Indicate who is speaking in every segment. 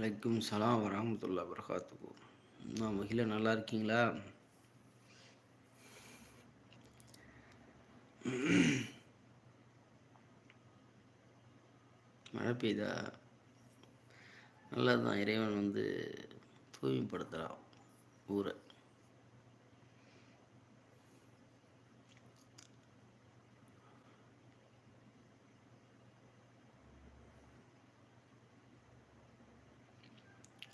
Speaker 1: வலைக்கும் சலாம் வரமத்துல்லா வரகாத்துக்கு நான் மகிழ நல்லா இருக்கீங்களா? மழை பெய்தா? நல்லது தான் இறைவன் வந்து தூய்மைப்படுத்துகிறான் ஊரை.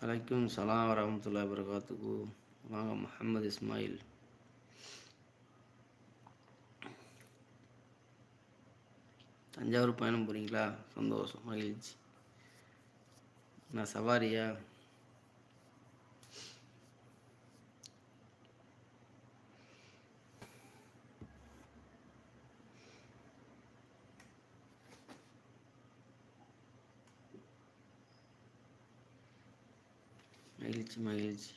Speaker 1: அலைக்கும் சலாம் வரமத்துல்லா வரகாத்துக்கு வாங்க முஹம்மது இஸ்மாயில். தஞ்சாவூர் பயணம் போகிறீங்களா சந்தோஷம் மகிழ்ச்சி. நான் சவாரியா? மகிழ்ச்சி மகிழ்ச்சி.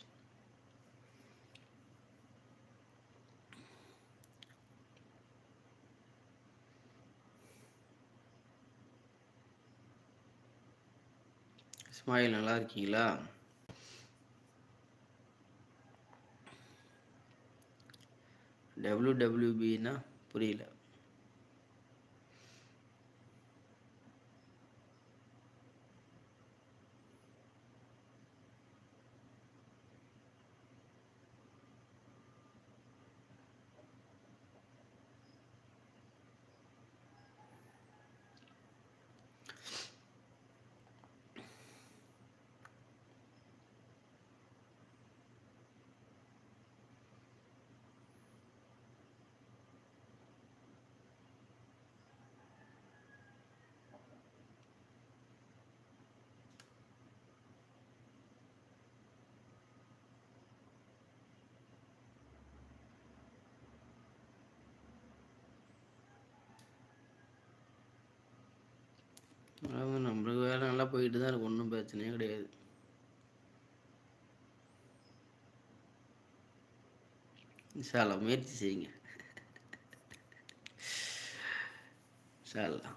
Speaker 1: இஸ்மாயில் நல்லா இருக்கீங்களா? டபிள்யூ டபிள்யூபின்னா புரியல அதாவது நம்மளுக்கு வேலை நல்லா போயிட்டு தான் இருக்கு ஒன்றும் பிரச்சனையே கிடையாது. இன்ஷால்லா முயற்சி செய்யுங்க. இன்ஷால்லா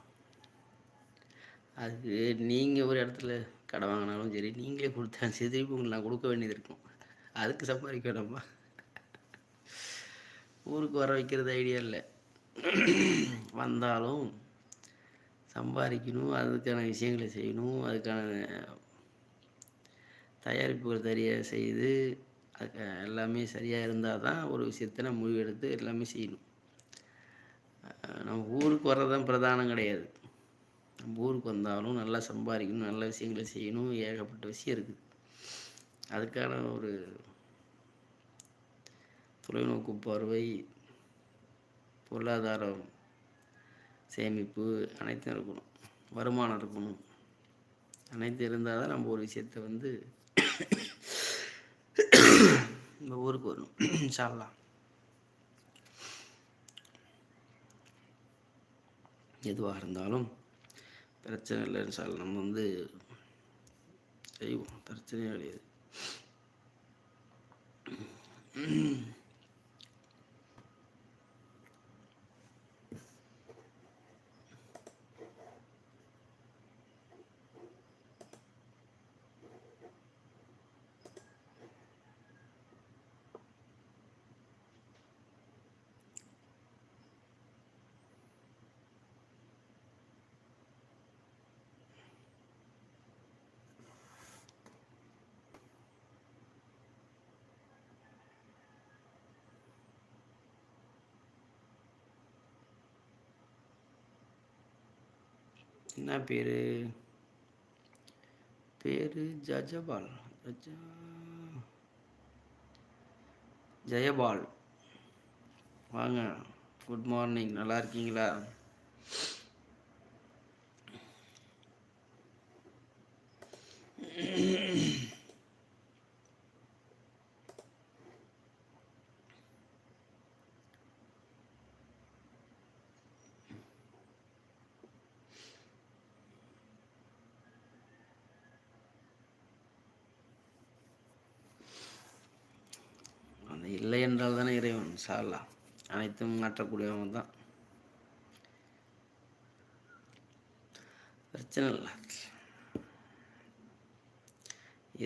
Speaker 1: அதுக்கு நீங்கள் ஒரு இடத்துல கடை வாங்கினாலும் சரி நீங்களே கொடுத்தா சரி திருப்பி உங்களுக்கு நான் கொடுக்க வேண்டியது இருக்கும். அதுக்கு சம்பாதிக்க வேணாமா ஊருக்கு வர வைக்கிறது ஐடியா இல்லை. வந்தாலும் சம்பாதிக்கணும் அதுக்கான விஷயங்களை செய்யணும் அதுக்கான தயாரிப்புகள் சரியாக செய்து அதுக்கு எல்லாமே சரியாக இருந்தால் தான் ஒரு விஷயத்தை நம்ம முடிவெடுத்து எல்லாமே செய்யணும். நம்ம ஊருக்கு வர்றதான் பிரதானம் கிடையாது. நம்ம ஊருக்கு வந்தாலும் நல்லா சம்பாதிக்கணும் நல்ல விஷயங்களை செய்யணும் ஏகப்பட்ட விஷயம் இருக்குது. அதுக்கான ஒரு தொலைநோக்கு பார்வை பொருளாதாரம் சேமிப்பு அனைத்தும் இருக்கணும். வருமானம் இருக்கணும். அனைத்து இருந்தால் தான் நம்ம ஒரு விஷயத்த வந்து நம்ம ஊருக்கு வரணும். சாப்பிடலாம் எதுவாக இருந்தாலும் பிரச்சனை இல்லைன்னு சார் நம்ம வந்து செய்வோம். பிரச்சனையே கிடையாது. என்ன பேர்? பேர் ஜஜபால். ஜஜா ஜெயபால். வாங்க குட் மார்னிங் நல்லா இருக்கீங்களா? அந்த இல்லை என்றால் தானே இறைவன்? சாலா அனைத்தும் மாற்றக்கூடியவன் தான். பிரச்சனை இல்லை.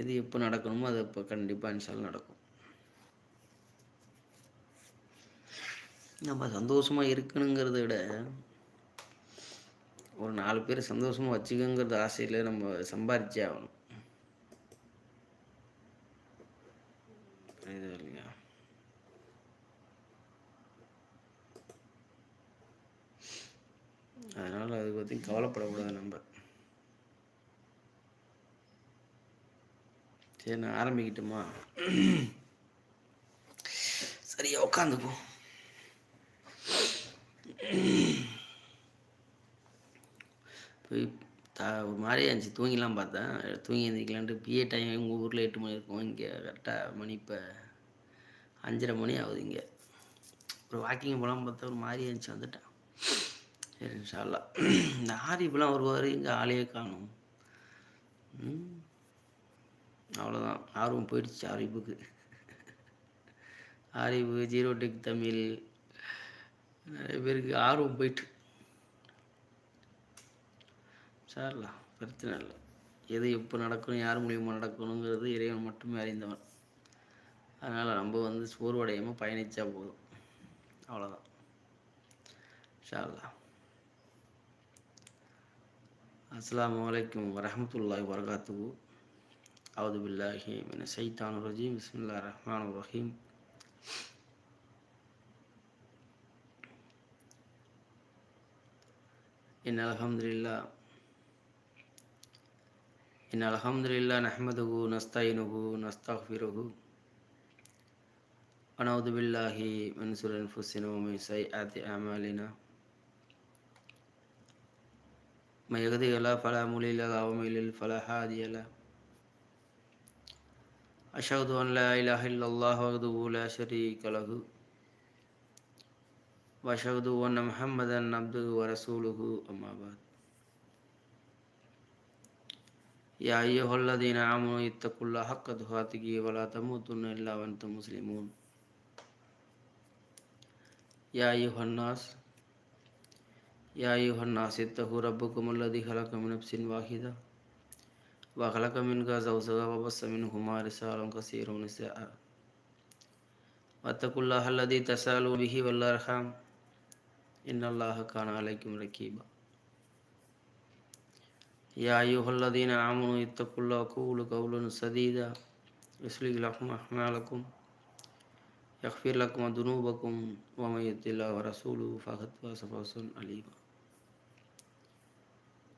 Speaker 1: எது எப்போ நடக்கணுமோ அது இப்போ கண்டிப்பாக இன்ஷால் நடக்கும். நம்ம சந்தோஷமாக இருக்கணுங்கிறத விட ஒரு நாலு பேர் சந்தோஷமாக வச்சுக்கோங்கிறது ஆசையில் நம்ம சம்பாரிச்சே ஆகணும் புரியுதா இல்லையா அதனால் அதை பற்றி கவலைப்படக்கூடாது நம்ம. சரி நான் ஆரம்பிக்கட்டுமா? சரியா உட்காந்துக்குவோம் போய் த ஒரு மாதிரி இருந்துச்சு தூங்கிலாம் பார்த்தேன். தூங்கி எழுந்திரிக்கலான்ட்டு பிஏ டைம் உங்கள் ஊரில் எட்டு மணி இருக்கும். இங்கே கரெக்டாக மணி இப்போ அஞ்சரை மணி ஆகுது இங்கே. ஒரு வாக்கிங் போகலாம் பார்த்தா ஒரு மாதிரி இருந்துச்சு வந்துட்டேன். சரி இன்ஷால்லா இந்த ஆரிஃபெலாம் வருவார் இங்கே ஆளையே காணும். அவ்வளோதான் ஆர்வம் போயிடுச்சு ஆரிஃபுக்கு ஆரிஃபு ஜீரோ டெக் தமிழ். நிறைய பேருக்கு ஆர்வம் போயிட்டு. சார்லா பிரச்சனை இல்லை. எது எப்போ நடக்கணும் யார் மூலியமாக நடக்கணுங்கிறது இறைவன் மட்டுமே அறிந்தவன். அதனால் நம்ம வந்து சோர்வடையாமல் பயணித்தா போதும். அவ்வளோதான் ஷால்லா அஸ்லாம் வலைக்கம் வரமத்துல்லாய் வரகாத்து அவது பில்லாஹி மின சைத்தான் ரஜீம் பிஸ்மில்லா ரஹ்மான் ரஹீம் إن الحمد لله إن الحمد لله نحمده نستعينه نستغفره ونعوذ بالله من شرور أنفسنا ومن سيئات أعمالنا ما يهده الله فلا مضل له ومن يضلل فلا هادي له أشهد أن لا إله إلا الله وحده لا شريك له وأشهد أن محمدا عبده ورسوله أما بعد يا أيها الذين آمنوا اتقوا الله حق تقاته ولا تموتن إلا وأنتم مسلمون يا أيها الناس يا أيها الناس اتقوا ربكم الذي خلق من نفس واحدة وخلق منها زوجها وبث منهما رسالا كثيرا ونساء. واتقوا الله الذي تسالوا به والأرحام. إن الله كان عليكم ركيبا. يا أيها الذين آمنوا اتقوا الله وقولوا قولا سديدا. يصلح لكم أعمالكم. يغفر لكم ذنوبكم ومن يطع الله ورسوله فقد فاز فوزا عليما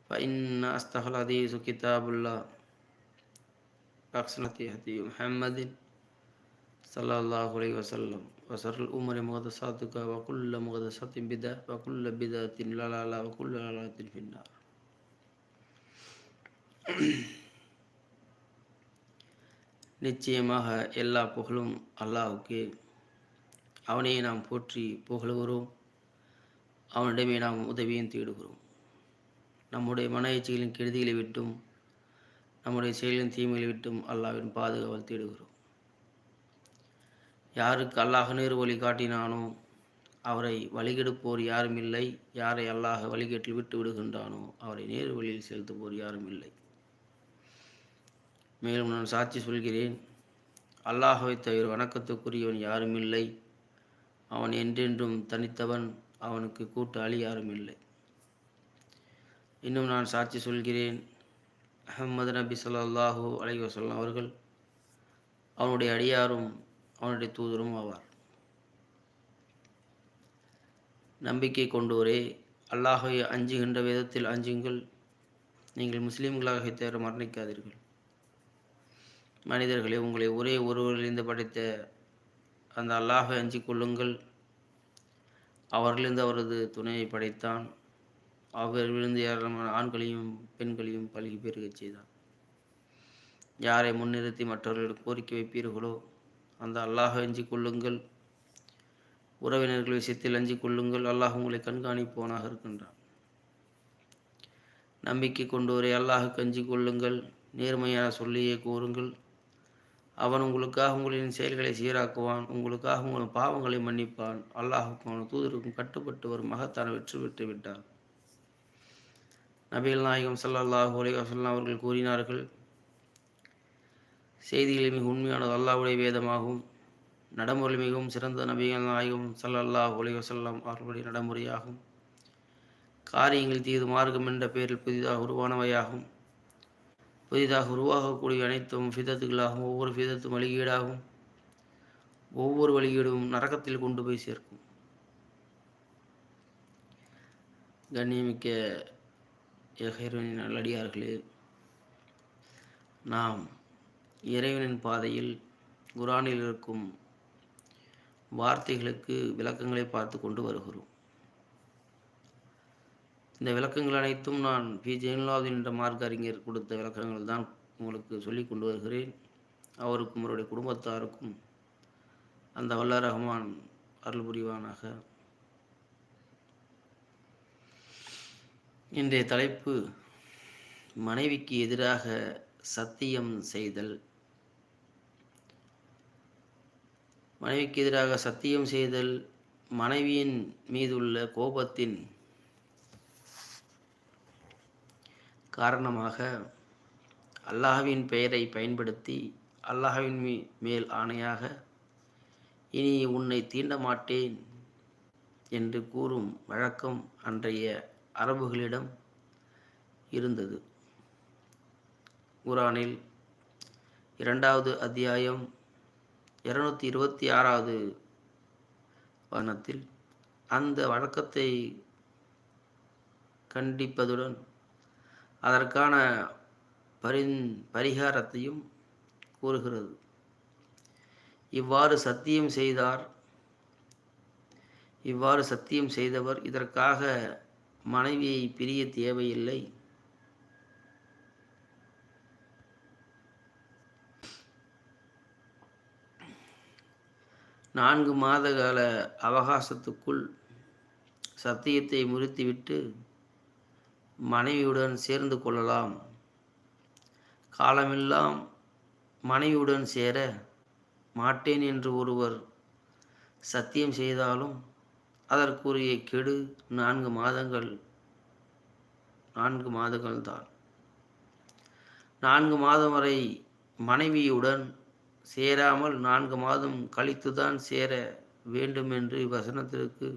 Speaker 1: فإن أصدق الحديث كتاب الله وأحسن هدي محمد صلى الله عليه وسلم وشر الأمور محدثاتها وكل محدثة بدعة وكل بدعة ضلالة وكل ضلالة في النار நிச்சயமாக எல்லா புகழும் அல்லாஹுக்கு அவனையே நாம் போற்றி புகழுகிறோம் அவனிடமே நாம் உதவியும் தேடுகிறோம் நம்முடைய மன எச்சைகளின் கெடுதிகளை விட்டும் நம்முடைய செயலின் தீமைகளை விட்டும் அல்லாவின் பாதுகாவல் தேடுகிறோம். யாருக்கு அல்லாஹ் நேர் வழி காட்டினானோ அவரை வழிகெடுப்போர் யாரும் இல்லை. யாரை அல்லாஹ் வழிகேட்டில் விட்டு விடுகின்றானோ அவரை நேர் வழியில் செலுத்துவோர் யாரும் இல்லை. மேலும் நான் சாட்சி சொல்கிறேன் அல்லாஹவை தவிர வணக்கத்துக்குரியவன் யாரும் இல்லை. அவன் என்றென்றும் தனித்தவன் அவனுக்கு கூட்டாளி யாரும் இல்லை. இன்னும் நான் சாட்சி சொல்கிறேன். அஹமது நபி சொல்லாஹூ அலைஹி வஸல்லம் அவர்கள் அவனுடைய அடியாரும் அவனுடைய தூதரும் ஆவார். நம்பிக்கை கொண்டோரே அல்லாஹை அஞ்சுகின்ற விதத்தில் அஞ்சுங்கள். நீங்கள் முஸ்லீம்களாக தேர மரணிக்காதீர்கள். மனிதர்களே உங்களை ஒரே ஒருவரிலிருந்து படைத்த அந்த அல்லாஹை அஞ்சிக் கொள்ளுங்கள். அவர்களிருந்து அவரது துணையை படைத்தான். அவர் விழுந்து ஏராளமான ஆண்களையும் பெண்களையும் பழகி பெருகச் செய்தான் யாரை முன்னிறுத்தி மற்றவர்களிடம் கோரிக்கை வைப்பீர்களோ அந்த அல்லாஹ் அஞ்சிக் கொள்ளுங்கள். உறவினர்கள் விஷயத்தில் அஞ்சிக் கொள்ளுங்கள். அல்லாஹ் உங்களை கண்காணிப்பவனாக இருக்கின்றான். நம்பிக்கை கொண்டோரை அல்லாஹுக்கு அஞ்சிக் கொள்ளுங்கள். நேர்மையான சொல்லியே கூறுங்கள். அவன் உங்களுக்காக உங்களின் செயல்களை சீராக்குவான். உங்களுக்காக உங்கள் பாவங்களை மன்னிப்பான். அல்லாஹுக்கும் அவன் தூதருக்கும் கட்டுப்பட்டு வரும் மகத்தான வெற்றி பெற்று விட்டார் நபிகள் நாயகம் சல்லாஹ் அலிவாசல்லாம் அவர்கள் கூறினார்கள் செய்திகளில் மிக உண்மையானது அல்லாஹ்வுடைய வேதமாகும். நடைமுறை மிகவும் சிறந்த நபிகள் நாயகம் சல்லல்லாஹ் அலைஹி அவர்களுடைய நடைமுறையாகும். காரியங்கள் தீது மார்க்கம் என்ற பெயரில் புதிதாக உருவானவையாகும். புதிதாக உருவாகக்கூடிய அனைத்தும் ஃபிதத்துகளாகும். ஒவ்வொரு ஃபிதத்தும் வழிகீடாகும். ஒவ்வொரு வழிகீடும் நரகத்தில் கொண்டு போய் சேர்க்கும். கண்ணியமிக்க இறைவனின் நல்லடியார்களே நாம் இறைவனின் பாதையில் குரானில் இருக்கும் வார்த்தைகளுக்கு விளக்கங்களை பார்த்து கொண்டு வருகிறோம். இந்த விளக்கங்கள் அனைத்தும் நான் பி. ஜெயலலாதன் என்ற மார்க்க அறிஞர் கொடுத்த விளக்கங்கள் தான் உங்களுக்கு சொல்லி கொண்டு வருகிறேன். அவருக்கும் அவருடைய குடும்பத்தாருக்கும் அந்த வல்ல ரஹ்மான் அருள் புரிவானாக. இன்றைய தலைப்பு மனைவிக்கு எதிராக சத்தியம் செய்தல். மனைவிக்கு எதிராக சத்தியம் செய்தல் மனைவியின் மீதுள்ள கோபத்தின் காரணமாக அல்லாஹ்வின் பெயரை பயன்படுத்தி அல்லாஹ்வின் மேல் ஆணையாக இனி உன்னை தீண்ட மாட்டேன் என்று கூறும் வழக்கம் அன்றைய அரபுகளிடம் இருந்தது. குரானில் இரண்டாவது அத்தியாயம் இருநூத்தி இருபத்தி ஆறாவது வனத்தில் அந்த வழக்கத்தை கண்டிப்பதுடன் அதற்கான பரிந் பரிகாரத்தையும் கூறுகிறது. இவ்வாறு சத்தியம் செய்தார். இவ்வாறு சத்தியம் செய்தவர் இதற்காக மனைவியை பிரிய தேவையில்லை. நான்கு மாத கால அவகாசத்துக்குள் சத்தியத்தை முறித்துவிட்டு மனைவியுடன் சேர்ந்து கொள்ளலாம். காலமெல்லாம் மனைவியுடன் சேர மாட்டேன் என்று ஒருவர் சத்தியம் செய்தாலும் அதற்குரிய கெடு நான்கு மாதங்கள் நான்கு மாதங்கள் தான் நான்கு மாதம் வரை மனைவியுடன் சேராமல் நான்கு மாதம் கழித்துதான் சேர வேண்டும் என்று இவ்வசனத்திற்கு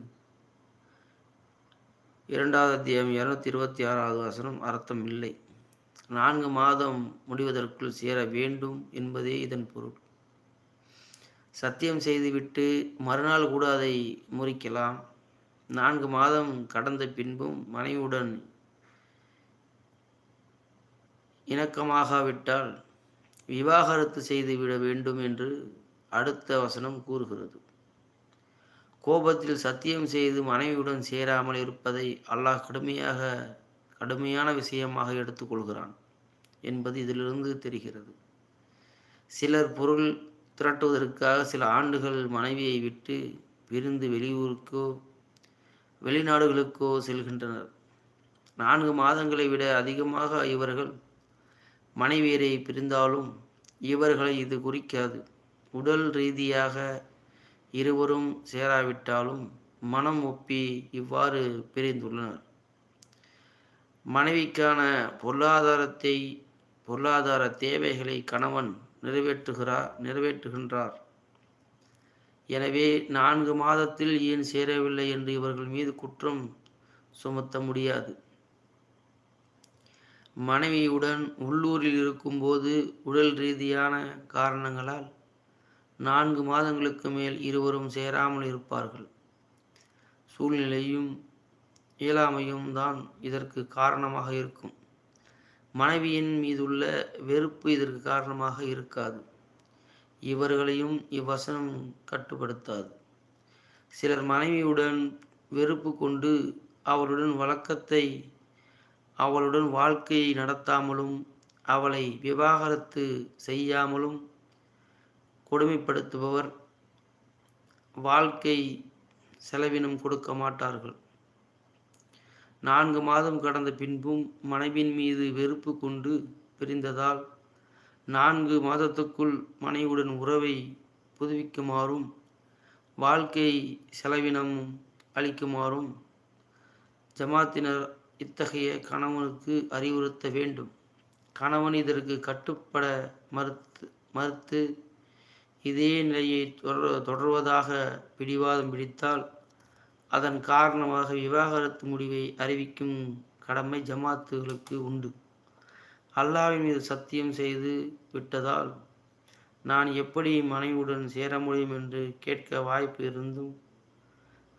Speaker 1: இரண்டாவது அத்தியாயம் இருநூத்தி இருபத்தி ஆறாவது வசனம் அர்த்தம் இல்லை. நான்கு மாதம் முடிவதற்குள் சேர வேண்டும் என்பதே இதன் பொருள். சத்தியம் செய்துவிட்டு மறுநாள் கூட அதை முறிக்கலாம். நான்கு மாதம் கடந்த பின்பும் மனைவியுடன் இணக்கமாகாவிட்டால் விவாகரத்து செய்துவிட வேண்டும் என்று அடுத்த வசனம் கூறுகிறது. கோபத்தில் சத்தியம் செய்து மனைவியுடன் சேராமல் இருப்பதை அல்லாஹ் கடுமையாக கடுமையான விஷயமாக எடுத்துக்கொள்கிறான் என்பது இதிலிருந்து தெரிகிறது. சிலர் பொருள் திரட்டுவதற்காக சில ஆண்டுகள் மனைவியை விட்டு பிரிந்து வெளியூருக்கோ வெளிநாடுகளுக்கோ செல்கின்றனர். நான்கு மாதங்களை விட அதிகமாக இவர்கள் மனைவியரை பிரிந்தாலும் இவர்களை இது குறிக்காது. உடல் ரீதியாக இருவரும் சேராவிட்டாலும் மனம் ஒப்பி இவ்வாறு பிரிந்துள்ளனர். மனைவிக்கான பொருளாதாரத்தை பொருளாதார தேவைகளை கணவன் நிறைவேற்றுகிறார் நிறைவேற்றுகின்றார். எனவே நான்கு மாதத்தில் ஏன் சேரவில்லை என்று இவர்கள் மீது குற்றம் சுமத்த முடியாது. மனைவியுடன் உள்ளூரில் இருக்கும்போது உடல் ரீதியான காரணங்களால் நான்கு மாதங்களுக்கு மேல் இருவரும் சேராமல் இருப்பார்கள். சூழ்நிலையும் இயலாமையும் தான் இதற்கு காரணமாக இருக்கும். மனைவியின் மீதுள்ள வெறுப்பு இதற்கு காரணமாக இருக்காது. இவர்களையும் இவ்வசனம் கட்டுப்படுத்தாது. சிலர் மனைவியுடன் வெறுப்பு கொண்டு அவளுடன் வழக்கத்தை அவளுடன் வாழ்க்கையை நடத்தாமலும் அவளை விவாகரத்து செய்யாமலும் கொடுமைப்படுத்துபவர் வாழ்க்கை செலவினம் கொடுக்க மாட்டார்கள். நான்கு மாதம் கடந்த பின்பும் மனைவின் மீது வெறுப்பு கொண்டு பிரிந்ததால் நான்கு மாதத்துக்குள் மனைவியுடன் உறவை புதுப்பிக்குமாறும் வாழ்க்கை செலவினம் அளிக்குமாறும் ஜமாத்தினர் இத்தகைய கணவனுக்கு அறிவுறுத்த வேண்டும். கணவன் இதற்கு கட்டுப்பட மறுத்து மறுத்து இதே நிலையை தொடர் தொடர்வதாக பிடிவாதம் பிடித்தால் அதன் காரணமாக விவாகரத்து முடிவை அறிவிக்கும் கடமை ஜமாத்துகளுக்கு உண்டு. அல்லாவின் மீது சத்தியம் செய்து விட்டதால் நான் எப்படி மனைவியுடன் சேர முடியும் என்று கேட்க வாய்ப்பு இருந்தும்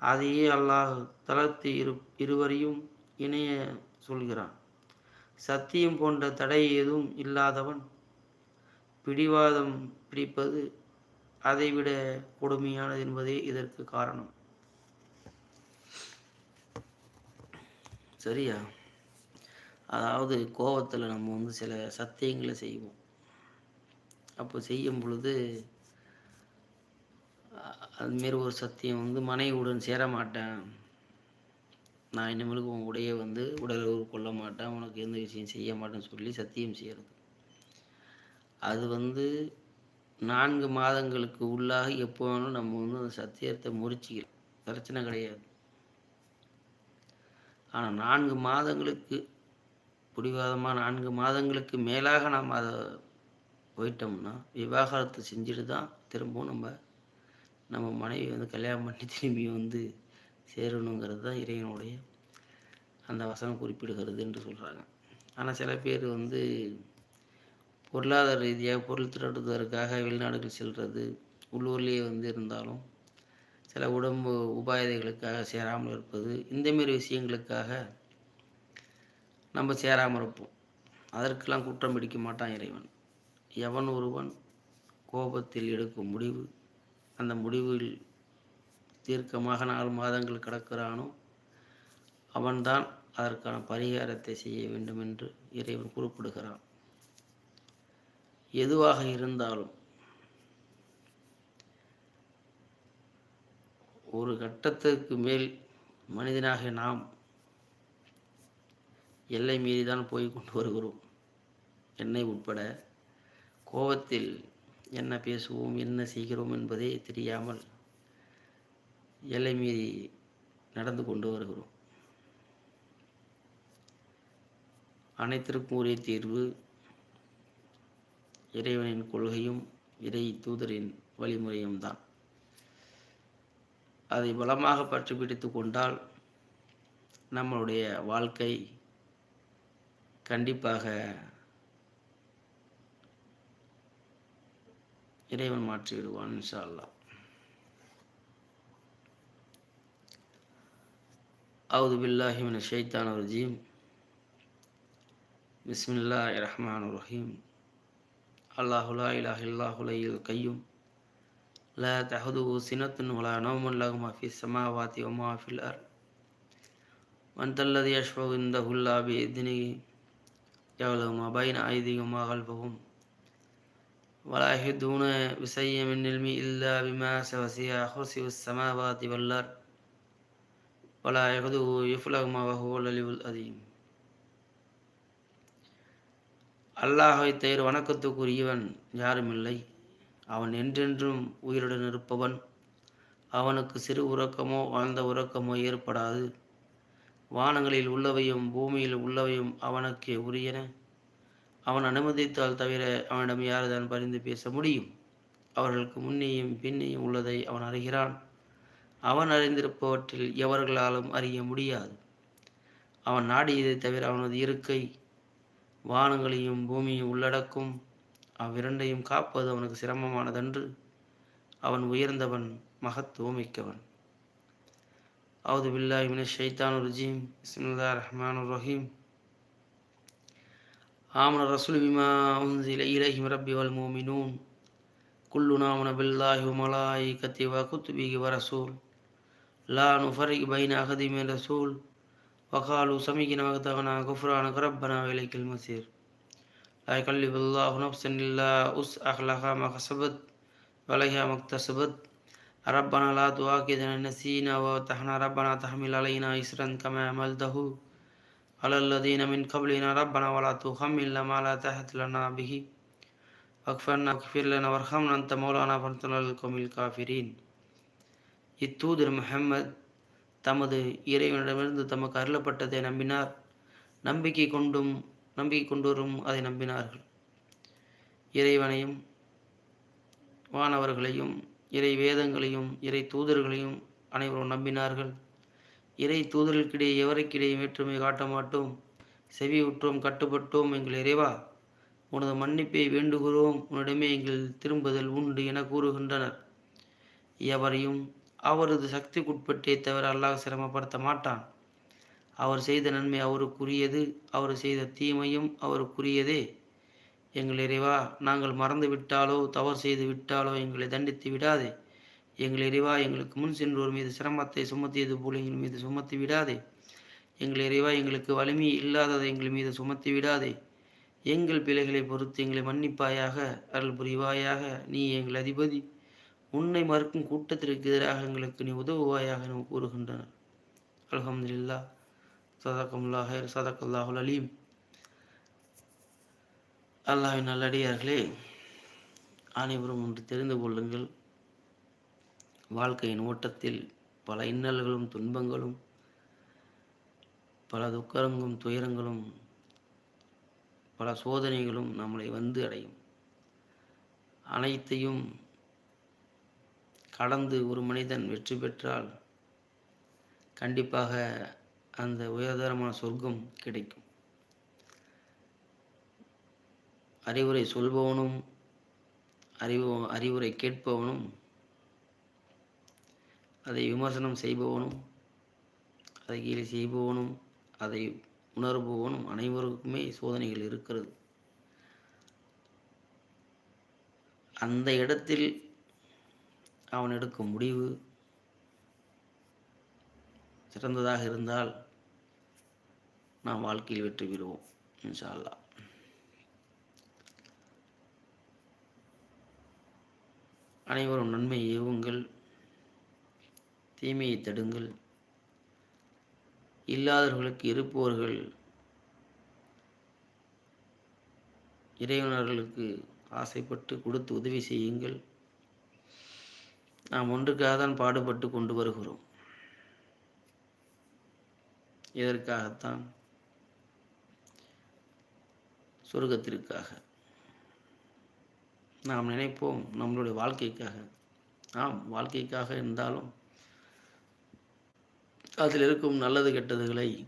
Speaker 1: அதையே அல்லாஹ் தளர்த்தி இரு இருவரையும் இணைய சொல்கிறான். சத்தியம் போன்ற தடை ஏதும் இல்லாதவன் பிடிவாதம் பிடிப்பது அதைவிட கொடுமையானது என்பதே இதற்கு காரணம். சரியா? அதாவது கோபத்தில் நம்ம வந்து சில சத்தியங்களை செய்வோம். அப்போ செய்யும் பொழுது அதுமாரி ஒரு சத்தியம் வந்து மனைவியுடன் சேர மாட்டேன். நான் இனிமேலுக்கு உன் உடைய வந்து உடலுறவு கொள்ள மாட்டேன். உனக்கு எந்த விஷயம் செய்ய மாட்டேன்னு சொல்லி சத்தியம் செய்கிறது அது வந்து நான்கு மாதங்களுக்கு உள்ளாக எப்போ வேணும் நம்ம வந்து அந்த சத்தியத்தை முறிச்சிக்கலாம் பிரச்சனை கிடையாது. ஆனால் நான்கு மாதங்களுக்கு பிடிவாதமாக நான்கு மாதங்களுக்கு மேலாக நாம் அதை போயிட்டோம்னா விவாகரத்து செஞ்சுட்டு தான் திரும்பவும் நம்ம நம்ம மனைவி வந்து கல்யாணம் பண்ணி திரும்பி வந்து சேரணுங்கிறது தான் இறைவனுடைய அந்த வசனம் குறிப்பிடுகிறது என்று சொல்கிறாங்க ஆனால் சில பேர் வந்து பொருளாதார ரீதியாக பொருள் திரட்டுவதற்காக வெளிநாடுகள் செல்வது உள்ளூர்லேயே வந்து இருந்தாலும் சில உடம்பு உபாதைகளுக்காக சேராமல் இருப்பது இந்தமாரி விஷயங்களுக்காக நம்ம சேராமல் இருப்போம். அதற்கெல்லாம் குற்றம் பிடிக்க மாட்டான் இறைவன். எவன் ஒருவன் கோபத்தில் எடுக்கும் முடிவு அந்த முடிவில் தீர்க்கமாக நாலு மாதங்கள் கடக்கிறானோ அவன்தான் அதற்கான பரிகாரத்தை செய்ய வேண்டும் என்று இறைவன் குறிப்பிடுகிறான். எதுவாக இருந்தாலும் ஒரு கட்டத்துக்கு மேல் மனிதனாக நாம் எல்லை மீறி தான் போய் கொண்டு வருகிறோம். என்னை உட்பட கோபத்தில் என்ன பேசுவோம் என்ன செய்கிறோம் என்பதே தெரியாமல் எல்லை மீறி நடந்து கொண்டு வருகிறோம். அனைத்திற்கும் ஒரே தீர்வு இறைவனின் கொள்கையும் இறை தூதரின் வழிமுறையும் தான். அதை பலமாக பற்றி பிடித்து கொண்டால் நம்மளுடைய வாழ்க்கை கண்டிப்பாக இறைவன் மாற்றி விடுவான் இன்ஷா அல்லா அவுது பில்லாஹிமின் ஷைத்தான் ரஜீம். பிஸ்மில்லா ரஹ்மான் ரஹீம். அல்லாஹுலா இலாஹில்லாஹுலையில் கையும். لا تحده سنة ولا نوم له ما في السماوات وما في الأرض وأنت الذي يشفع عنده الله بإذنه يعلم ما بين أيديهم وما خلفهم ولا يحدون بشيء من علم إلا بما وسع خرسي السماوات والأرض ولا يحده يفلهما وهو العلي العظيم அல்லாஹை தயிர் வணக்கத்துக்குரியவன் யாருமில்லை அவன் என்றென்றும் உயிருடன் இருப்பவன். அவனுக்கு சிறு உறக்கமோ வாழ்ந்த உறக்கமோ ஏற்படாது. வானங்களில் உள்ளவையும் பூமியில் உள்ளவையும் அவனுக்கே உரியன. அவன் அனுமதித்தால் தவிர அவனிடம் யாருதான் பரிந்து பேச முடியும்? அவர்களுக்கு முன்னேயும் பின்னேயும் உள்ளதை அவன் அறிகிறான். அவன் அறிந்திருப்பவற்றில் எவர்களாலும் அறிய முடியாது. அவன் நாடியதை தவிர அவனது இருக்கை வானங்களையும் பூமியும் உள்ளடக்கும். அவ்விரண்டையும் காப்பது அவனுக்கு சிரமமானதன்று. அவன் உயர்ந்தவன் மகத்துவமிக்கவன் அவது பில்லாஹ் மின ஷைத்தான் ருஜீம். இஸ்மில்லா ரஹ்மான் ரஹீம். ஆமன ரசூல் பிமா உன்சில இலஹிம் ரப்பி வல் மூமினூன். குல்லு நாமன பில்லாஹி மலாய் கத்திவா குத்துபிகி வ ரசூல். லா நுஃபரிக் பைன அகதிமே ரசூல். வகாலு சமிகின வகதகனா குஃப்ரான கரப்பனா விலைக்கில் மசீர். لا يكلف الله نفسا إلا وسعها ما كسبت وعليها ما اكتسبت ربنا لا تؤاخذنا نسينا وتحنا ربنا تحمل علينا إسرا كما عملته على الذين من قبلنا ربنا ولا تحملنا ما لا تحت لنا به واغفرنا واغفر لنا وارحمنا أنت مولانا فانصرنا القوم الكافرين இத்தூதர் முஹம்மது தமது இறைவனிடமிருந்து தமக்கு அருளப்பட்டதை நம்பினார் நம்பிக்கை கொண்டும் நம்பிக்கை கொண்டோரும் அதை நம்பினார்கள். இறைவனையும் வானவர்களையும் இறை வேதங்களையும் இறை தூதர்களையும் அனைவரும் நம்பினார்கள். இறை தூதர்களுக்கிடையே எவருக்கிடையே வேற்றுமை காட்ட மாட்டோம். செவி உற்றோம் கட்டுப்பட்டோம் எங்கள் இறைவா. உனது மன்னிப்பை வேண்டுகிறோம். உன்னிடமே எங்கள் திரும்புதல் உண்டு என கூறுகின்றனர். எவரையும் அவரது சக்திக்குட்பட்டே தவிர அல்லாஹ் சிரமப்படுத்த மாட்டான். அவர் செய்த நன்மை அவருக்குரியது அவர் செய்த தீமையும் அவருக்குரியதே. எங்கள் இறைவா நாங்கள் மறந்து விட்டாலோ தவறு செய்து விட்டாலோ எங்களை தண்டித்து விடாதே. எங்கள் இறைவா எங்களுக்கு முன் சென்றோர் மீது சிரமத்தை சுமத்தியது போல எங்கள் மீது சுமத்தி விடாதே. எங்கள் இறைவா எங்களுக்கு வலிமை இல்லாததை எங்கள் மீது சுமத்தி விடாதே. எங்கள் பிழைகளை பொறுத்து எங்களை மன்னிப்பாயாக அருள் புரிவாயாக நீ எங்கள் அதிபதி. உன்னை மறுக்கும் கூட்டத்திற்கு எதிராக எங்களுக்கு நீ உதவுவாயாக என கூறுகின்றனர். அலமதுல்லா சதக்கமுல்லா ஹைர் சதக்கல்லாஹுல் அலீம். அல்லாஹின் நல்லடியார்களே அனைவரும் ஒன்று தெரிந்து கொள்ளுங்கள். வாழ்க்கையின் ஓட்டத்தில் பல இன்னல்களும் துன்பங்களும் பல துக்கரங்களும் துயரங்களும் பல சோதனைகளும் நம்மளை வந்து அடையும். அனைத்தையும் கடந்து ஒரு மனிதன் வெற்றி பெற்றால் கண்டிப்பாக அந்த உயர்தரமான சொர்க்கம் கிடைக்கும். அறிவுரை சொல்பவனும் அறிவு அறிவுரை கேட்பவனும் அதை விமர்சனம் செய்பவனும் அதை கீழே செய்பவனும் அதை உணர்பவனும் அனைவருக்குமே சோதனைகள் இருக்கிறது. அந்த இடத்தில் அவன் எடுக்கும் முடிவு சிறந்ததாக இருந்தால் நாம் வாழ்க்கையில் வெற்றி பெறுவோம் இன்ஷா அல்லாஹ் அனைவரும் நன்மை ஏவுங்கள் தீமையை தடுங்கள். இல்லாதவர்களுக்கு இருப்பவர்கள் இறைவனர்களுக்கு ஆசைப்பட்டு கொடுத்து உதவி செய்யுங்கள். நாம் ஒன்றுக்காக தான் பாடுபட்டு கொண்டு வருகிறோம். எதற்காகத்தான்? சொர்க்கத்திற்காக. நாம் நினைப்போம் நம்மளுடைய வாழ்க்கைக்காக. ஆம் வாழ்க்கைக்காக இருந்தாலும் அதில் இருக்கும் நல்லது கெட்டதுகளை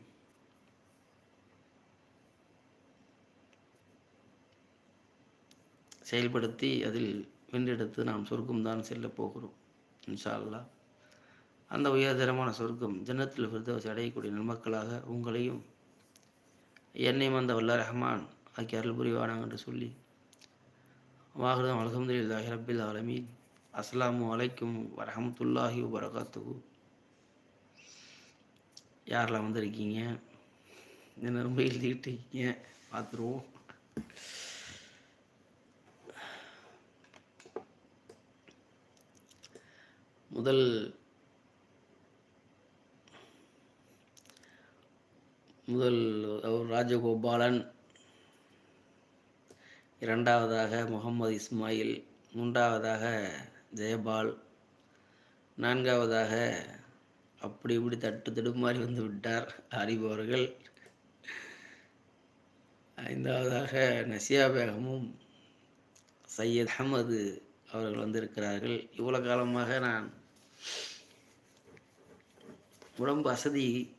Speaker 1: செயல்படுத்தி அதில் வென்றெடுத்து நாம் சொர்க்கம்தான் செல்லப் போகிறோம் இன்ஷா அல்லாஹ். அந்த உயர்தரமான சொர்க்கம் ஜன்னத்தில் ஃபிர்தௌஸ் அடையக்கூடிய நன்மக்களாக உங்களையும் என்னையும் அந்த வல்ல ரஹ்மான் ஆக்கி அருள் புரிவானாங்க என்று சொல்லி வாகனம் அலமதுல்லாஹி ரபில் ஆலமீன். அஸ்லாமு அலைக்கும் வரஹமத்துல்லாஹி வரகாத்துகு யாரெல்லாம் வந்திருக்கீங்க? என்ன ரொம்ப எழுதிக்கிட்டு இருக்கீங்க? பார்த்துருவோம். முதல் முதல் அவர் ராஜகோபாலன். இரண்டாவதாக முகமது இஸ்மாயில். மூன்றாவதாக ஜெயபால். நான்காவதாக அப்படி இப்படி தட்டு தடுமாறி வந்து விட்டார் அறிபவர்கள் அவர்கள். ஐந்தாவதாக நசியா பேகமும் சையத் அஹமது அவர்கள் வந்திருக்கிறார்கள். இவ்வளோ காலமாக நான் உடம்பு அசதி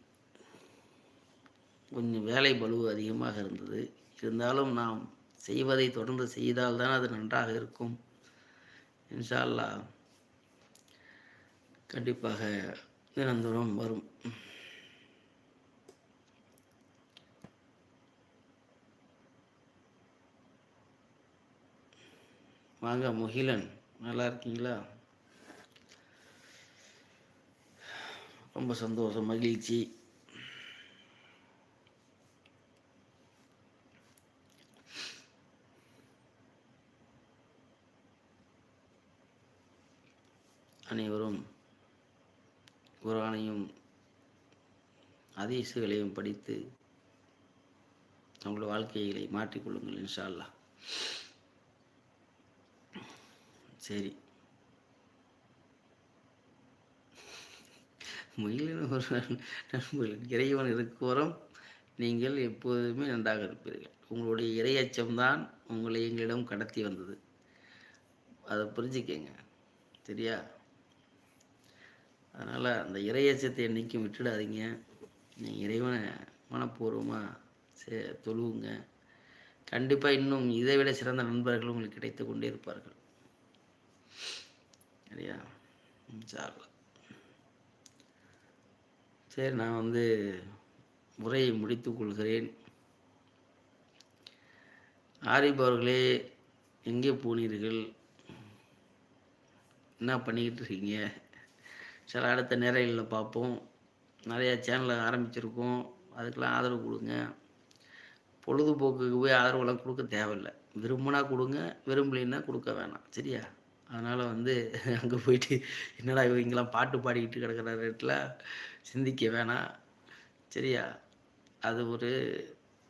Speaker 1: கொஞ்சம் வேலை பலுவு அதிகமாக இருந்தது. இருந்தாலும் நாம் செய்வதை தொடர்ந்து செய்தால்தான் அது நன்றாக இருக்கும். இன்ஷால்லா கண்டிப்பாக தினந்தோறும் வரும். வாங்க முகிலன் நல்லா இருக்கீங்களா? ரொம்ப சந்தோஷம் மகிழ்ச்சி. அனைவரும் குரானையும் அதிசுகளையும் படித்து உங்கள் வாழ்க்கைகளை மாற்றிக்கொள்ளுங்கள் இன்ஷா அல்லாஹ் சரி. முயலின் ஒரு நண்பர்கள் இறைவன் இருக்குவரம் நீங்கள் எப்போதுமே நன்றாக இருப்பீர்கள். உங்களுடைய இரையச்சம்தான் உங்களை எங்களிடம் கடத்தி வந்தது. அதை புரிஞ்சுக்கங்க. சரியா? அதனால் அந்த இறையச்சத்தை என்றைக்கும் விட்டுடாதீங்க. நீங்கள் இறைவனை மனப்பூர்வமாக சே தொழுவுங்க. கண்டிப்பாக இன்னும் இதை விட சிறந்த நண்பர்கள் உங்களுக்கு கிடைத்து கொண்டே இருப்பார்கள். சரியா? சார் சரி நான் வந்து முறையை முடித்துக்கொள்கிறேன் ஆரிப் அவர்களே எங்கே போனீர்கள்? என்ன பண்ணிக்கிட்டு இருக்கீங்க? சில அடுத்த நேரங்களில் பார்ப்போம். நிறையா சேனலை ஆரம்பிச்சிருக்கோம். அதுக்கெல்லாம் ஆதரவு கொடுங்க. பொழுதுபோக்குக்கு போய் ஆதரவுலாம் கொடுக்க தேவையில்லை. விரும்புனா கொடுங்க விரும்பலைன்னா கொடுக்க வேணாம். சரியா? அதனால் வந்து அங்கே போயிட்டு என்னடா இவங்கெல்லாம் பாட்டு பாடிக்கிட்டு கிடக்கிற ரேட்டில் சிந்திக்க வேணாம். சரியா? அது ஒரு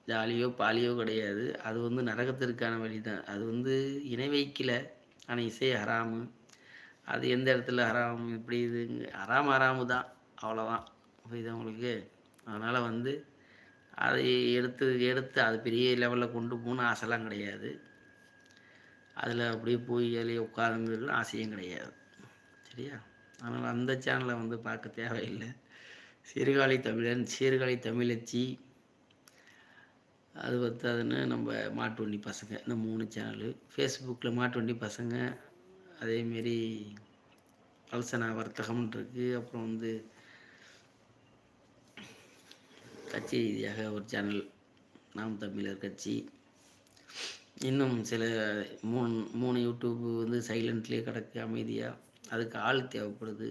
Speaker 1: ஜாலியோ பாலியோ கிடையாது. அது வந்து நரகத்திற்கான வழி தான் அது வந்து இணை வைக்கல. ஆனால் இசை ஹராமு. அது எந்த இடத்துல ஹராம் இப்படி இது ஹராம் ஹராமு தான். அவ்வளோதான் புரியுது உங்களுக்கு? அதனால் வந்து அதை எடுத்து எடுத்து அது பெரிய லெவலில் கொண்டு போகணும்னு ஆசைலாம் கிடையாது. அதில் அப்படியே போய் அதிலே உட்காந்துருக்க ஆசையும் கிடையாது. சரியா? அதனால் அந்த சேனலை வந்து பார்க்க தேவையில்லை. சீர்காழி தமிழன் சீர்காழி தமிழச்சி. அது பத்தாதுன்னு நம்ம மாட்டு வண்டி பசங்க இந்த மூணு சேனலு ஃபேஸ்புக்கில் மாட்டு வண்டி பசங்க அதேமாரி பல்சனா வர்த்தகம்னு இருக்குது அப்புறம் வந்து கட்சி ரீதியாக ஒரு சேனல் நாம் தமிழர் கட்சி. இன்னும் சில மூணு மூணு யூடியூப் வந்து சைலண்ட்லேயே கிடக்கு அமைதியாக அதுக்கு ஆள் தேவைப்படுது.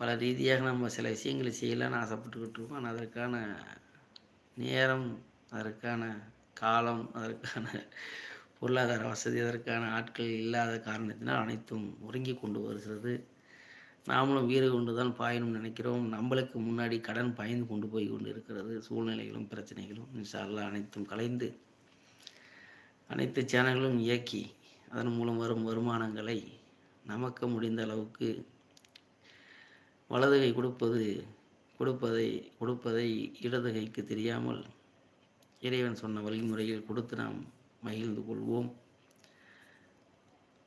Speaker 1: பல ரீதியாக நம்ம சில விஷயங்களை செய்யலான்னு ஆசைப்பட்டுக்கிட்டு இருக்கோம். ஆனால் அதற்கான நேரம் அதற்கான காலம் அதற்கான பொருளாதார வசதி அதற்கான ஆட்கள் இல்லாத காரணத்தினால் அனைத்தும் ஒருங்கி கொண்டு வருகிறது. நாமளும் வீறு கொண்டு தான் பாயணும் நினைக்கிறோம். நம்மளுக்கு முன்னாடி கடன் பாய்ந்து கொண்டு போய் கொண்டு இருக்கிறது சூழ்நிலைகளும் பிரச்சனைகளும் இன்ஷால்லாம் அனைத்தும் கலைந்து அனைத்து சேனல்களும் இயக்கி அதன் மூலம் வரும் வருமானங்களை நமக்கு முடிந்த அளவுக்கு வலதுகை கொடுப்பது கொடுப்பதை கொடுப்பதை இடதுகைக்கு தெரியாமல் இறைவன் சொன்ன வழிமுறையில் கொடுத்து நாம் மகிழ்ந்து கொள்வோம்.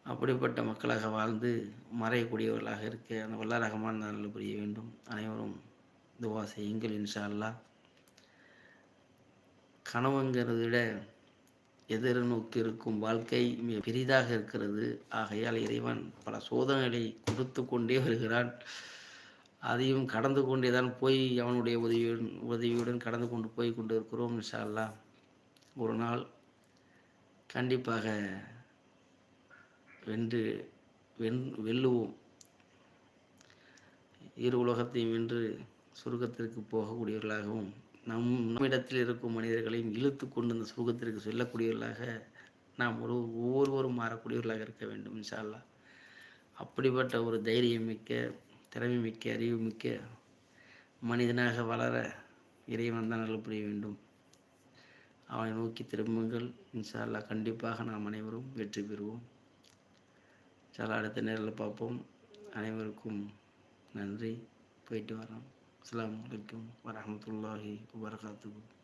Speaker 1: அப்படிப்பட்ட மக்களாக வாழ்ந்து மறையக்கூடியவர்களாக இருக்க அந்த வல்ல ரகமான நல்ல புரிய வேண்டும். அனைவரும் துவா செய்யுங்கள் இன்ஷா அல்லாஹ் கனவுங்கிறத விட எதிர்நோக்கி இருக்கும் வாழ்க்கை மிக பெரிதாக இருக்கிறது. ஆகையால் இறைவன் பல சோதனைகளை கொடுத்து கொண்டே வருகிறான். அதையும் கடந்து கொண்டே தான் போய் அவனுடைய உதவியுடன் உதவியுடன் கடந்து கொண்டு போய் கொண்டு இருக்கிறோம் இன்ஷா அல்லாஹ் ஒரு நாள் கண்டிப்பாக வென்று வென் வெல்லுவோம். இரு உலகத்தையும் வென்று சுருக்கத்திற்கு போகக்கூடியவர்களாகவும் நம் நம்மிடத்தில் இருக்கும் மனிதர்களையும் இழுத்து கொண்டு அந்த சுருக்கத்திற்கு செல்லக்கூடியவர்களாக நாம் ஒரு ஒவ்வொருவரும் மாறக்கூடியவர்களாக இருக்க வேண்டும் இன்ஷால்லா அப்படிப்பட்ட ஒரு தைரியம் மிக்க திறமை மிக்க அறிவு மிக்க மனிதனாக வளர இறைவன் தான் நல்ல புரிய வேண்டும். அவனை நோக்கி திரும்புங்கள். இன்ஷா கண்டிப்பாக நாம் அனைவரும் வெற்றி பெறுவோம். சில அடுத்த நேரில் பார்ப்போம். அனைவருக்கும் நன்றி. போயிட்டு வரோம். அஸ்லாம் வலைக்கம் வரமத்துல்லாஹி வபரகாத்துஹு.